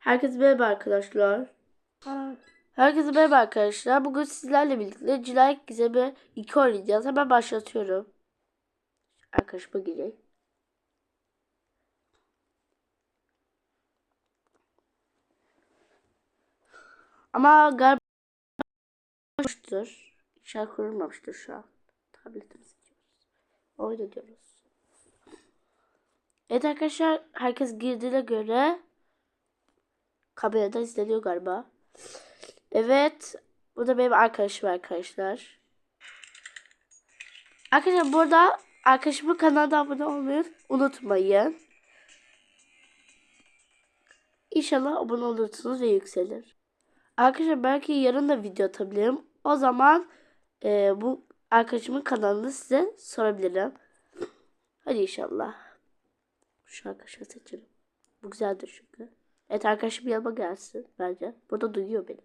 Herkese merhaba arkadaşlar. Herkese merhaba arkadaşlar. Bugün sizlerle birlikte Cinayet Gizemi 2 oynayacağız. Hemen başlatıyorum. Arkadaşıma gireyim. Ama galiba kurulmamıştır. İnşallah kurulmamıştır şu an. Tabletimizi diyoruz. Oyun diyoruz. Evet arkadaşlar herkes girdiğine göre kamerada izleniyor galiba. Evet. Bu da benim arkadaşım arkadaşlar. Arkadaşlar burada arkadaşımın kanalına abone olmayı unutmayın. İnşallah abone olursunuz ve yükselir. Arkadaşlar belki yarın da video atabilirim. O zaman e, bu arkadaşımın kanalını size sorabilirim. Hadi inşallah. Şu arkadaşı seçelim. Bu güzeldir çünkü. Evet arkadaşım yanıma gelsin bence. Burada duyuyor beni.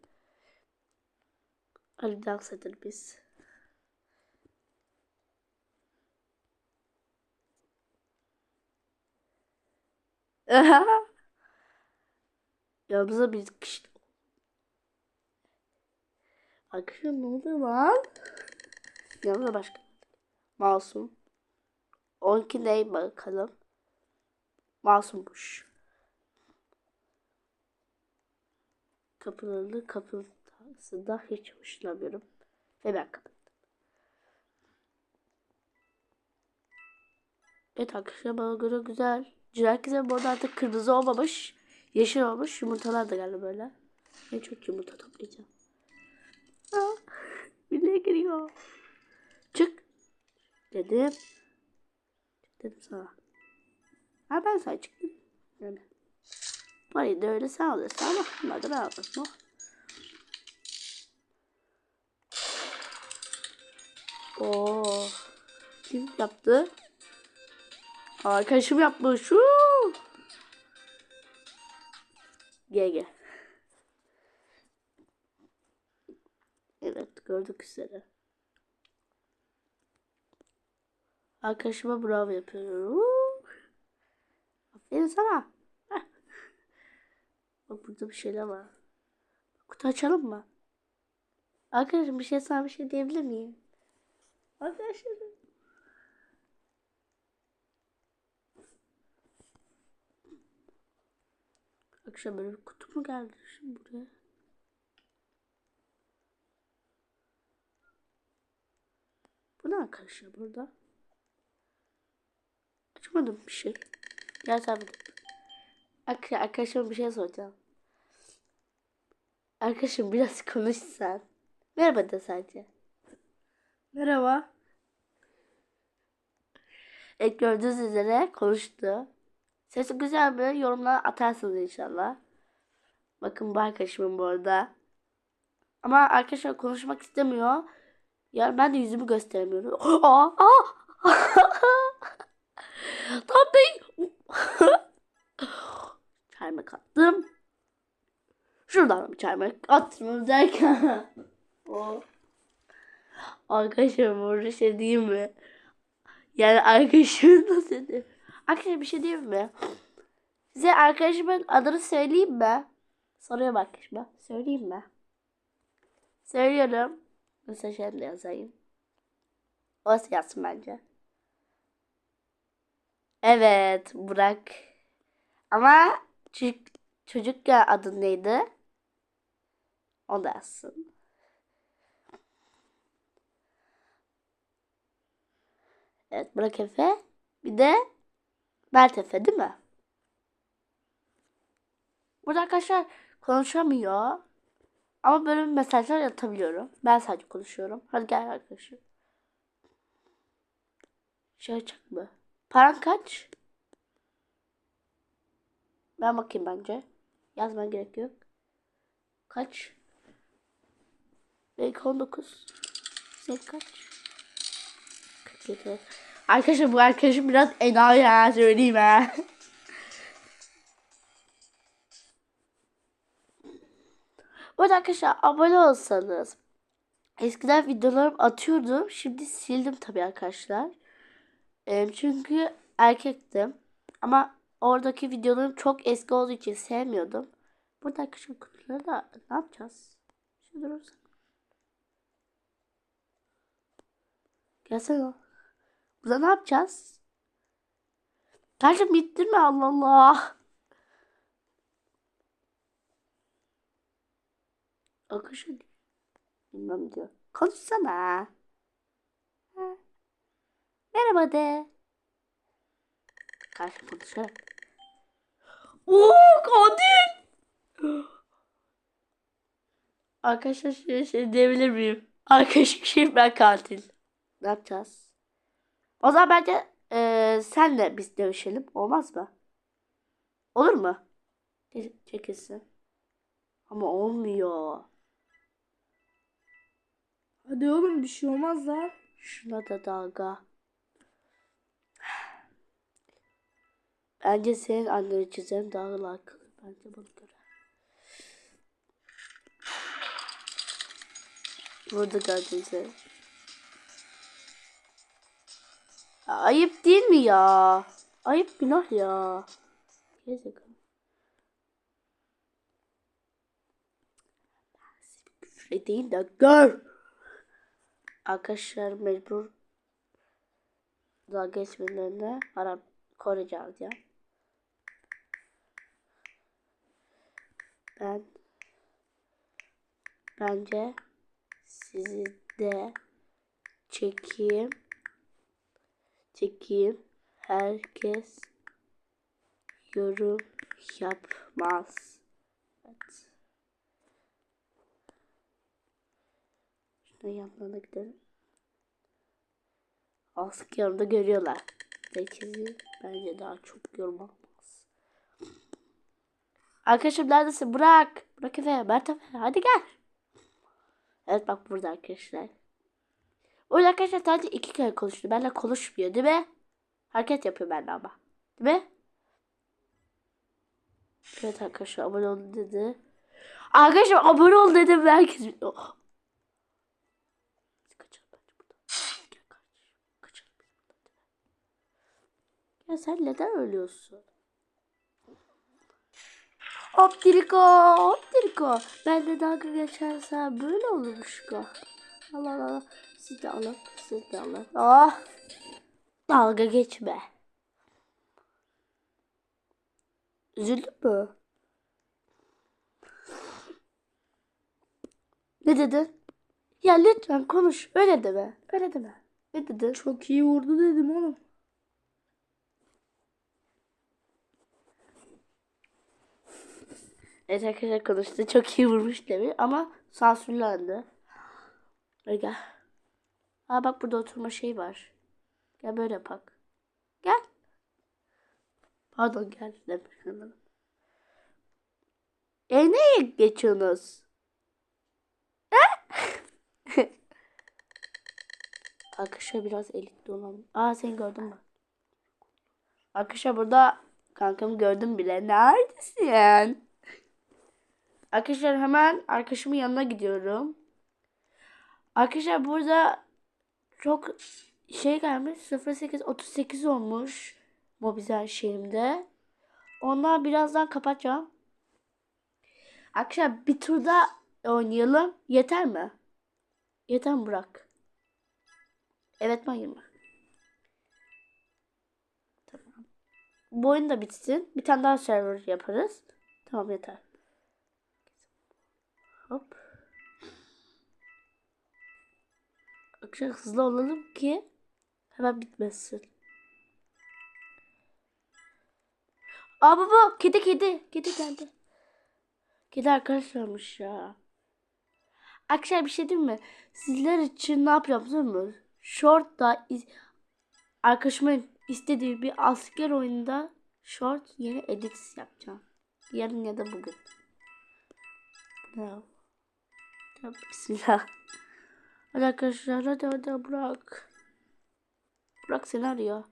Hadi dans edelim biz. Yanımıza bir kişi. Arkadaşlar ne oluyor lan? Yanımda başka. Masum. 12 ney bakalım. Masummuş. Kapılarını kapısında hiç hoşlanmıyorum. Ve ben kapattım. Evet arkadaşlar bana göre güzel. Güzel. Bu arada artık kırmızı olmamış. Yeşil olmuş. Yumurtalar da geldi böyle. Ben çok yumurta toplayacağım. Aa, birileri geliyor. Çık. Dedim. Dedim sana. Ha ben sana çıktım. Yani. Parayı da öyle sen alıyorsun ama bunlar da ben alırım. Oo. Kim yaptı? Arkadaşım yapmış. Gel gel. Evet gördük üzere. Arkadaşıma bravo yapıyorum. Aferin sana. Bak burada bir şeyler var. Kutu açalım mı? Arkadaşım bir şey sana bir şey diyebilir miyim? Arkadaşlarım. Akşam böyle bir kutu mu geldi şimdi buraya? Bu ne arkadaşlar burada? Açmadım bir şey. Gel sen Arkadaşım bir şey soracağım. Arkadaşım biraz konuş sen. Merhaba de sadece. Merhaba. Evet gördüğünüz üzere konuştu. Sesi güzel mi? Yorumlara atarsınız inşallah. Bakın bu arkadaşımın bu arada. Ama arkadaşlar konuşmak istemiyor. Yani ben de yüzümü gösteremiyorum. Aa, aa. Tam değil. Çaymak attım. Şuradan bir çaymak attım derken. o. Arkadaşlar burada şey diyeyim mi? Yani arkadaşım nasıl dedi? Arkadaşlar bir şey diyeyim mi? Size arkadaşımın adını söyleyeyim mi? Soruyorum arkadaşıma. Söyleyeyim mi? Söylüyorum. Mesajını da yazayım. O yazsın bence. Evet Burak. Ama çocuk, çocuk ya adı neydi? O da yazsın. Evet Burak Efe. Bir de Mert Efe değil mi? Burada arkadaşlar konuşamıyor. Ama böyle mesajlar atabiliyorum. Ben sadece konuşuyorum. Hadi gel arkadaşım. Şey açık mı? Paran kaç? Ben bakayım bence. Yazman gerek yok. Kaç? Belki 19. Sen kaç? 47. Arkadaşlar bu arkadaşım biraz enayi ya söyleyeyim ha. Bu arada arkadaşlar abone olsanız. Eskiden videolarım atıyordum. Şimdi sildim tabii arkadaşlar. Çünkü erkektim. Ama oradaki videolarım çok eski olduğu için sevmiyordum. Burada arkadaşlar kutuları da ne yapacağız? Şu durursa. Gelsene. Burada ne yapacağız? Kardeşim bittirme Allah Allah. Arkadaşlar bilmem diyor. Konuşsana. Ha. Merhaba de. Karşı konuşarak. Oo katil. Arkadaşlar şey, şey diyebilir miyim? Arkadaşlar şey ben katil. Ne yapacağız? O zaman bence eee senle biz dövüşelim. Olmaz mı? Olur mu? Çek- Çekilsin. Ama olmuyor. Hadi oğlum bir şey olmaz lan. Şuna da dalga. Bence senin anneni çizerim daha layıklı. Bence bana göre. Burada gördüm seni. Ayıp değil mi ya? Ayıp günah ya. Bir küfür edeyim de gör. Arkadaşlar mecbur daha geçmelerine Arap Korece alacağım. Ben bence sizi de çekeyim. Çekeyim. Herkes yorum yapmaz. Evet. Şuna yanlarına gidelim. Asık yanında görüyorlar. Zekizi bence daha çok yorum almaz. Arkadaşım neredesin? Bırak. Bırak Efe. Mert Efe. Hadi gel. Evet bak burada arkadaşlar. O arkadaşlar sadece iki kere konuştu. Benimle konuşmuyor değil mi? Hareket yapıyor benimle ama. Değil mi? Evet arkadaşlar abone ol dedi. Arkadaşlar abone ol dedim herkes... Oh. Ya sen neden ölüyorsun? Hop diriko. Ben de dalga geçersem böyle olurmuş ko. Allah Allah. Siz de alın, siz de alın. Ah! Dalga geçme. Üzüldün mü? Ne dedin? Ya lütfen konuş. Öyle deme. Öyle deme. Ne dedin? Çok iyi vurdu dedim oğlum. Evet konuştu. Çok iyi vurmuş demiş ama sansürlendi. Gel. Aa bak burada oturma şey var. Gel böyle yapak. Gel. Pardon gel demiş hanım. E neye geçiyorsunuz? Arkadaşlar biraz elitli olalım. Aa seni gördüm mü? Arkadaşlar burada kankamı gördüm bile. Neredesin? Arkadaşlar hemen arkadaşımın yanına gidiyorum. Arkadaşlar burada çok şey gelmiş 0838 olmuş mobizel şeyimde. Ondan birazdan kapatacağım. Arkadaşlar bir turda oynayalım. Yeter mi? Yeter mi Burak? Evet mi hayır mı? Tamam. Bu oyun da bitsin. Bir tane daha server yaparız. Tamam yeter. Hop. Akşam hızlı olalım ki hemen bitmesin. Aa baba kedi kedi kedi geldi. Kedi arkadaşlarmış ya. Akşam bir şey değil mi? Sizler için ne yapacağım biliyor musun? Short'ta arkadaşımın istediği bir asker oyununda short yeni edit yapacağım. Yarın ya da bugün. Ne? Tamam, Bismillah. Hadi arkadaşlar hadi hadi bırak. Bırak seni.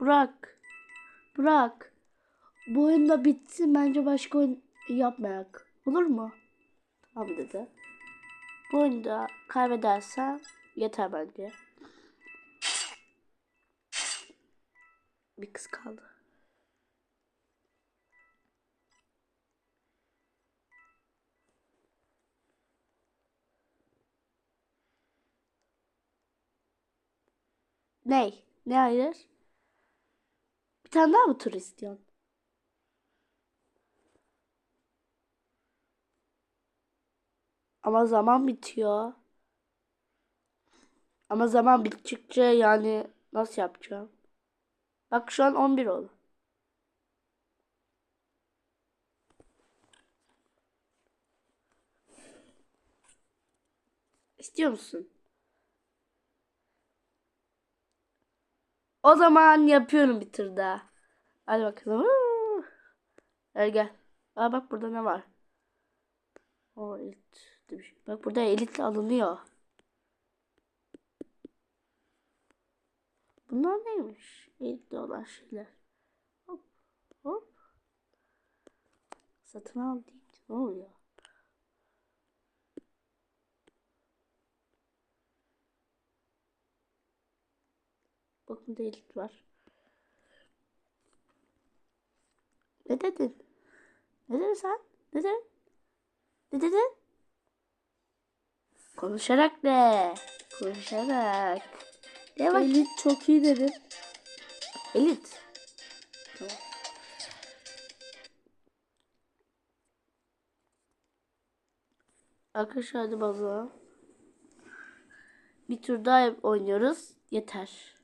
Bırak. Bırak. Bu oyun da bitsin bence başka oyun yapmayak. Olur mu? Tamam dedi. Bu oyunda kaybedersem yeter bence. Bir kız kaldı. Ney? Ne hayır? Bir tane daha mı tur istiyorsun? Ama zaman bitiyor. Ama zaman bittikçe yani nasıl yapacağım? Bak şu an 11 oldu. İstiyor musun? O zaman yapıyorum bir tur daha. Hadi bakalım. Gel gel. Aa bak burada ne var? O elit. şey. Bak burada elit alınıyor. Bunlar neymiş? Elitli olan şeyler. Hop hop. Satın al deyince ne oluyor? Bak burada elit var. Ne dedin? Ne dedin sen? Ne dedin? Ne dedin? Konuşarak de. Konuşarak. Ne? Elit çok iyi dedim. Elit. Tamam. Arkadaşlar hadi bakalım. Bir tur daha oynuyoruz. Yeter.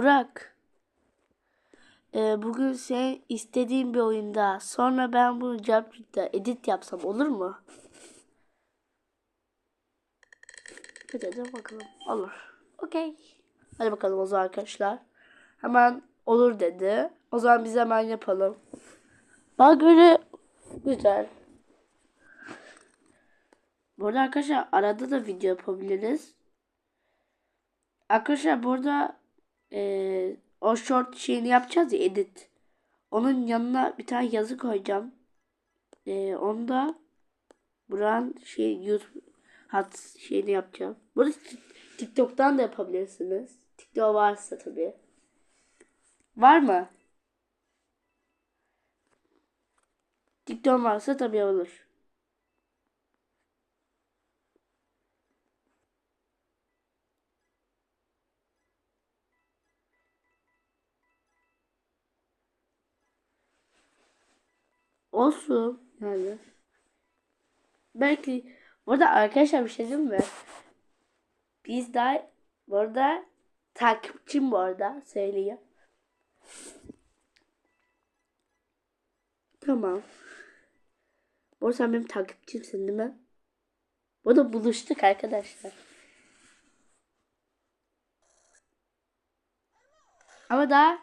Burak. Ee, bugün sen istediğin bir oyunda sonra ben bunu Jump edit yapsam olur mu? Hadi bakalım. Olur. Okey. Hadi bakalım o zaman arkadaşlar. Hemen olur dedi. O zaman biz hemen yapalım. Bana göre güzel. Bu arada arkadaşlar arada da video yapabiliriz. Arkadaşlar burada eee, o short şeyini yapacağız ya edit. Onun yanına bir tane yazı koyacağım. Eee onu da buran şey YouTube hat şeyini yapacağım. Bunu Tik- TikTok'tan da yapabilirsiniz. TikTok varsa tabii. Var mı? TikTok varsa tabii olur. Olsun yani. Belki burada arkadaşlar bir şey diyeyim mi? Biz daha burada takipçim bu arada söyleyeyim. Tamam. Bu arada sen benim takipçimsin değil mi? Burada buluştuk arkadaşlar. Ama daha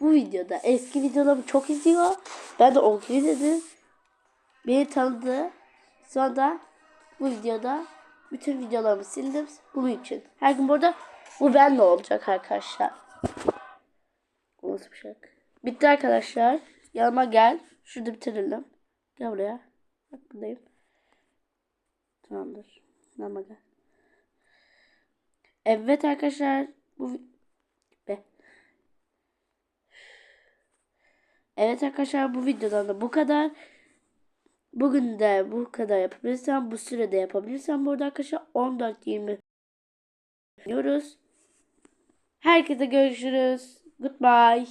bu videoda eski videolarımı çok izliyor. Ben de o dedi. Beni tanıdı. Sonra bu videoda bütün videolarımı sildim bunun için. Her gün burada bu benle olacak arkadaşlar. Şey? Bitti arkadaşlar. Yanıma gel. Şurada bitirelim. Gel buraya. Bak buradayım. Tamamdır. Yanıma gel. Evet arkadaşlar. Bu Evet arkadaşlar bu videodan da bu kadar. Bugün de bu kadar yapabilirsem bu sürede yapabilirsem burada arkadaşlar 14-20 diyoruz. Herkese görüşürüz. Goodbye.